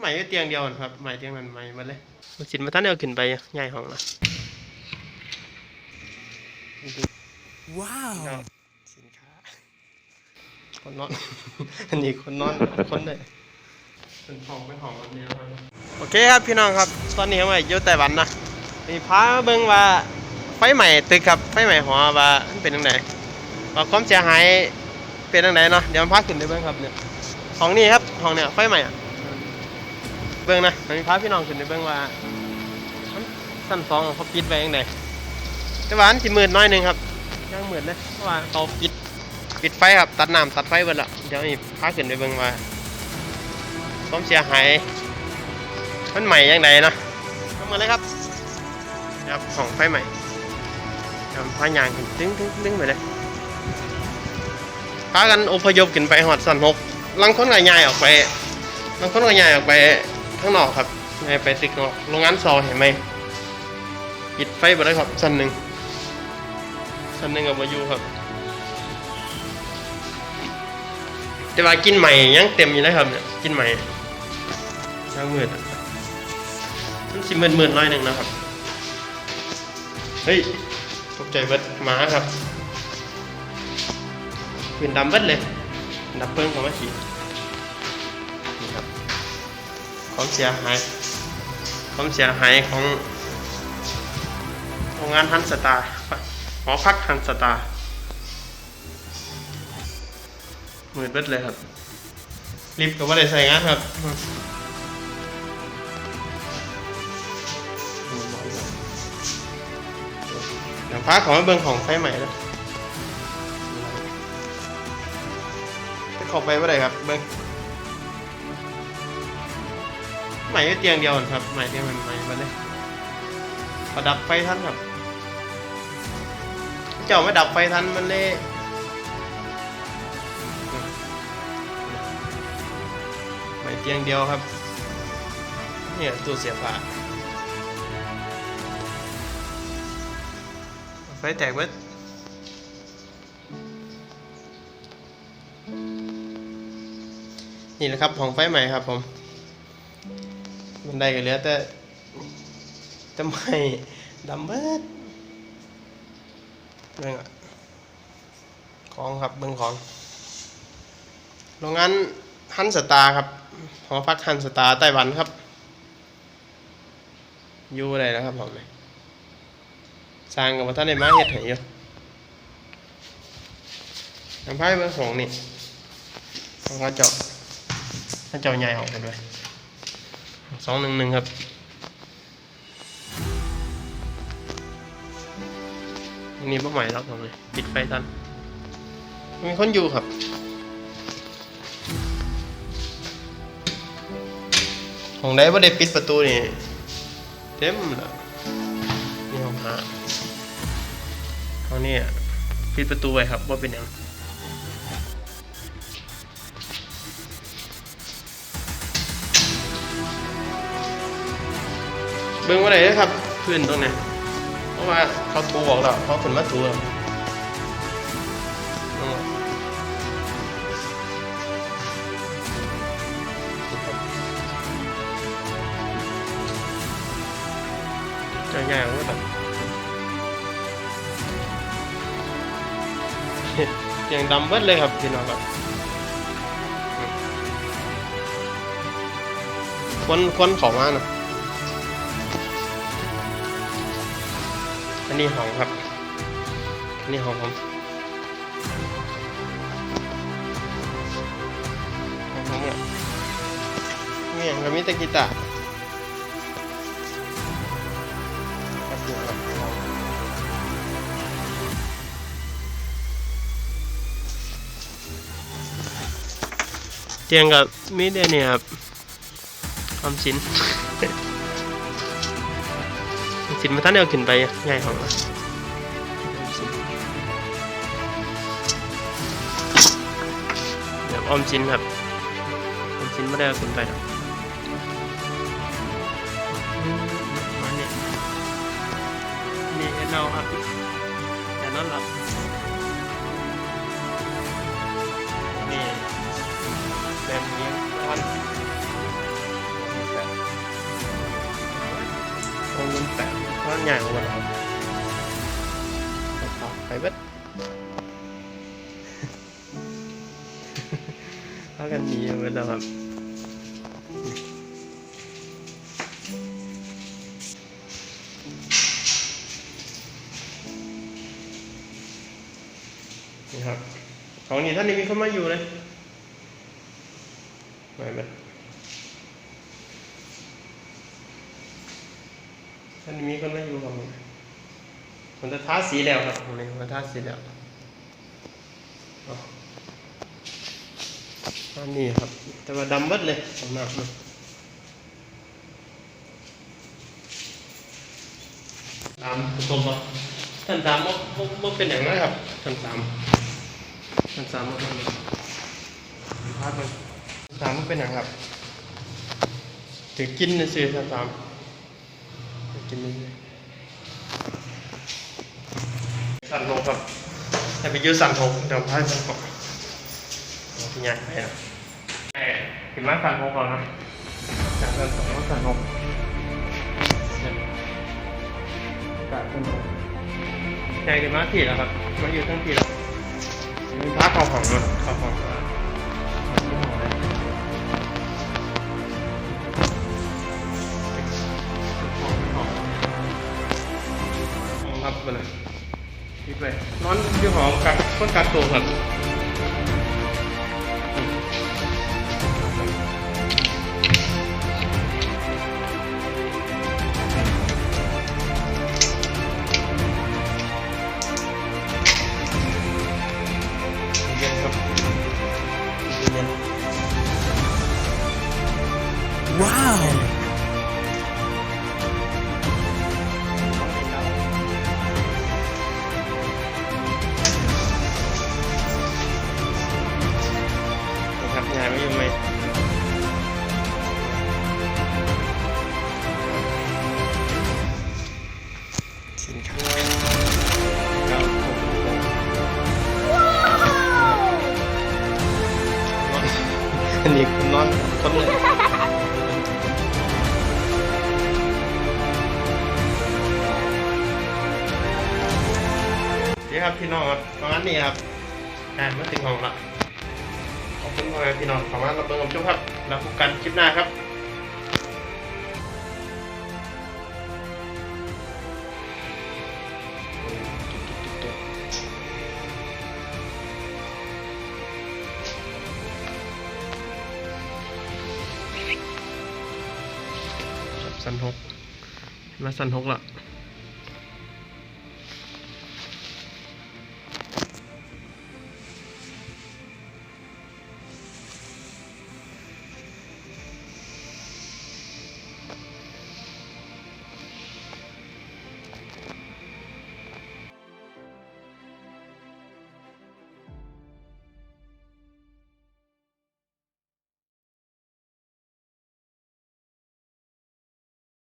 ใหม่ก็เตียงเดียวกันครับใหม่เตียงนั้นใหม่หมาเลยสินมาท่านเอาขึ้นไปใหญ่ห้องละว้าว สินค้า คนนอน อันนี้คนนอนคนเลยเป็นห้องเป็นห้องแบบนี้นะครับโอเคครับพี่น้องครับ ตอนนี้ผมอยู่ไต้หวันนะมีพามาเบิ่งว่าไฟใหม่ตึกครับไฟใหม่หอว่ามันเป็นยังไงว่าความเสียหายเป็นยังไงเนาะเดี๋ยวมันพาขึ้นไปเบิ่งครับเนี่ยห้องนี้ครับห้องเนี่ยไฟใหม่อะ เบิ่งนะมีพาพี่น้องขึ้นไปเบิ่งว่าสั้นสองเขาปิดไว้ยังไงแต่ว่าอันสิมืดน้อยหนึงครับยังมืดเลยเพราะว่าเขาปิดปิดไฟครับ ตัดน้ำตัดไฟเบิดละเดี๋ยวนี้พาขึ้นไปเบิ่งว่าความเสียหายมันใหม่ยังไงเนาะเข้ามาเลยครับครับของไฟใหม่ทำพายางขึ้นตึ้งตึ้งตึ้งไปเลยพากันอพยพขึ้นไปหอดสันหกลังค้นก็ย้ายออกไปลังค้นก็ย้ายออกไป ข้างนอกครับย้ไปตึกนอกโรงงานซอเห็นไหมปิดไฟหมดเลยครับสันหนึ่งสันหนึ่งกับวาอยูครับ แต่ว่ากินใหม่ยังเต็มอยู่นะครับเนี่ยกินใหม่ยังมืดอะมันสิมืดมืดๆหน้อยหนึ่งนะครับเฮ้ยตกใจเบิดหมาครับเปืนดำเบิดเลยดับเบิ้งของมาฉีด ความเสียหาย ความเสียหายของโรงงานฮันสตาหอพักฮันสตาร์มืดเบิดเลยครับรีบกับว่าได้ใส่งานครับเดี๋ยวฟ้าขอมาเบิ้งของไฟใหม่แล้วจะเข้าไปว่าไรครับเบิ้ง ใหม่ก็เตียงเดียวครับใหม่เตียงมันใหม่มาเลยประดับไฟทันครับ เจ้าไม่ดับไฟทันมันเลยใหม่เตียงเดียวครับเนี่ยตู้เสียผ้าไฟแตกเบิดนี่แหละครับของไฟใหม่ครับผม มันได้กันเหลือแต่แต่ไม่ดำเบิดเรื่องของครับเบิ่งของโรงงานฮันสตาครับหอพักฮันสตาไต้หวันครับอยู่อะไรแล้วครับผมเนยสร้างกับท่านในมาเฮ็ดให้อยู่ทำไพ่เบอร์สองนี่ของเขาเจาะเขาเจาะใหญ่ออกไปด้วย สองหนึ่งหนึ่งครับนนี้เป้าหมายล็อกผมเลยปิดไฟทัน มีคนอยู่ครับของได้ว่าได้ปิดประตูนี่เต็มแล้วนี่ห้องพระห้องนี้ปิดประตูไว้ครับว่าเป็นยัง บิ่งว่าไหนนะครับพื้นตรงไหนเพราะว่าเขาถูบอกแล้วเขาขึ้นมาถูแล้วอืมเจะง่ายว่าแบบเสียงดำเบิดเลยครับพี่น้องครับอืมคนคนเขอมานะ นนี้ห้องครับนนี้ห้องผมหอมเนี่ยมีอย่างกับมิตะกีตาร์เราเตียงกับมีดเนี่ยครับความสิน สินมาท่านเอาขึ้นไปง่ายของเราออมสินครับออมสินไม่ได้เอาขึ้นไปหรอกมาเนี่ยนี่เอ็นเราครับแต่นั่นหลับ ใหญ่ของมันครับไปเบิดพากันหนีไปแล้วครับนี่ครับของนี้ท่านนี้มีคนมาอยู่เลยไม่เป็นท่านนี้ มีคนมาอยู่ครับผมมันจะท้าสีแล้วครับผมนี่มันท้าสีแล้วอ๋ออันนี้ครับ แต่ว่าดำเบิดเลยสำหรับมันตามผสมป่ะท่านตามว่าว่าเป็นอย่างไรครับท่านตามมันสามมันเป็นภาพมันสามมันเป็นอย่างครับถือกินนะซื้อสามสามถือ กินนี่เลยสั่นหกครับแต่ไปยืดสั่นหกเดี๋ยวพายมันกเอาที่ใหญ่ไปนะแต่ถึงมสั่นหกก่อนนะจากสั่นสองมาสั่นหกกาดเป็นหกใหญ่ถึงมที่แล้วครับมาอยู่ทั้งที่แล้วมีพระของของมันขอ phù hợp Wow! นะครับยายไม่อยู่ไหมสินค้าครับอันนี้คนนอนคนเลยนี่ครับพี่น้องครับประมาณนี้ครับอ่ามาถึงห้องละข อบคุณพ่อแม่พี่น้องขอมารับชมชมครับแล้วพบกันคลิปหน้าครับสันหกมาสันหกละ